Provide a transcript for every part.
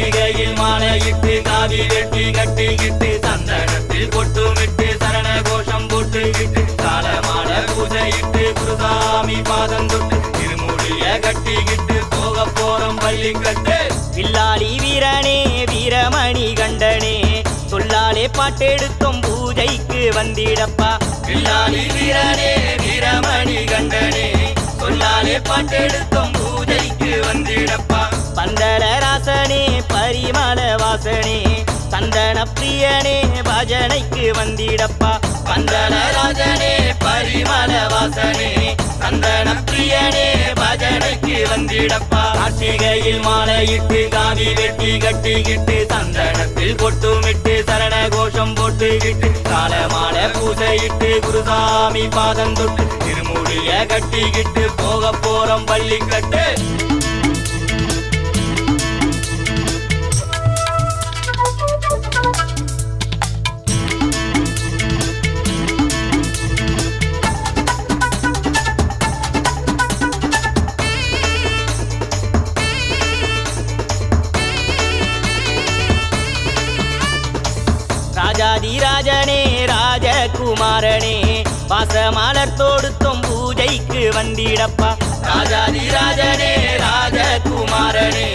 கார்த்திகையில் மாலையிட்டு காவி வெட்டி கட்டிக்கிட்டு சந்தனத்தில் கொட்டுமிட்டு சரண கோஷம் போட்டுக்கிட்டு காலமான பூஜையிட்டு குருசாமி பாதம் தொட்டு திருமுடிய கட்டிக்கிட்டு போக போறோம் பள்ளி கட்டு வில்லாளி வீரனே வீரமணி கண்டனே சொல்லாலே பாட்டெடுத்தோம் பூஜைக்கு வந்திடப்பா. வில்லாளி வீரனே வீரமணி கண்டனே சொல்லாலே பாட்டெடுத்தோம் பூஜை வாசனே சந்தன பிரியனே பஜனைக்கு வந்திடப்பா. பந்தன ராஜனே பரிமள வாசனே சந்தன பிரியனே பஜனைக்கு வந்திடப்பா. கார்த்திகையில் மாலையிட்டு காவி வெட்டி கட்டிக்கிட்டு சந்தனத்தில் பொட்டுமிட்டு சரண கோஷம் போட்டுக்கிட்டு காலமால பூசையிட்டு குருசாமி பாதம் தொட்டு திருமூடிய கட்டிக்கிட்டு போக போறோம் பள்ளிக்கட்டு. ராஜாதி ராஜனே ராஜகுமாரனே பாசமலர் தொடுத்தோம் பூஜைக்கு வந்திடப்பா. ராஜாதி ராஜனே ராஜகுமாரனே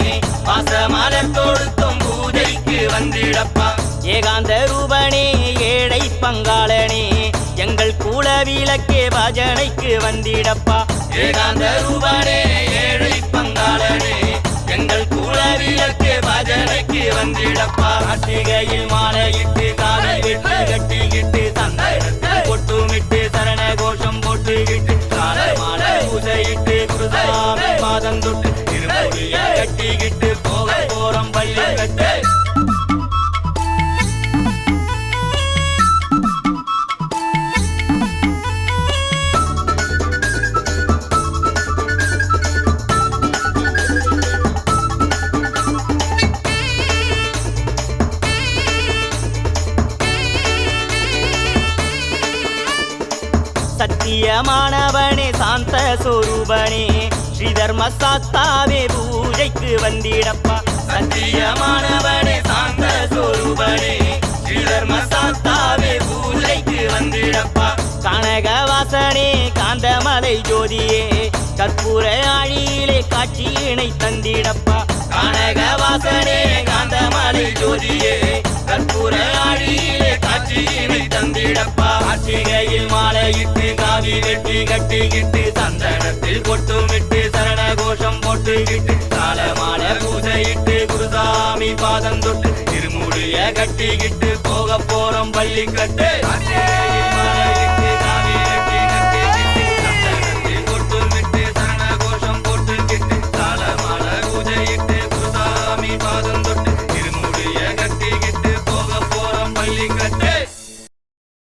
பாசமலர் தொடுத்தும் பூஜைக்கு வந்திடப்பா. ஏகாந்த ரூபனே ஏழை பங்காளனே எங்கள் கூல விளக்கே பஜனைக்கு வந்திடப்பா. ஏகாந்த ரூபனே ஏழை பஜனைக்கு வந்திடப்பா. கார்த்திகையில் மாலையிட்டு காலை விட்டு கட்டிக்கிட்டு சந்தனத்தில் கொட்டுமிட்டு சரண கோஷம் போட்டுக்கிட்டு காலை மாலை பூஜையிட்டு குருசாமி மாதம் தொட்டு திருமுடிய கட்டிக்கிட்டு சத்தியமானவனே சாந்த சொரூபனே. ஸ்ரீதர்ம சாத்தாவே பூஜைக்கு வந்திடப்பா. சத்தியமானவனே சாந்த சொரூபனே. ஸ்ரீதர்ம சாத்தாவே பூஜைக்கு வந்திடப்பா. கனக வாசனே காந்தமலை ஜோதியே. கற்பூர ஆழியிலே காட்சியினை தந்திடப்பா. கானக வாசனே காந்தமலை வெட்டி கட்டிக்கிட்டு சந்தனத்தில் கொட்டுமிட்டு சரண கோஷம் போட்டுக்கிட்டு காலமால பூஜையிட்டு குருசாமி பாதம் தொட்டு திருமுடிய கட்டிக்கிட்டு போக போறோம் பள்ளிக்கட்டு. கார்த்திகையில்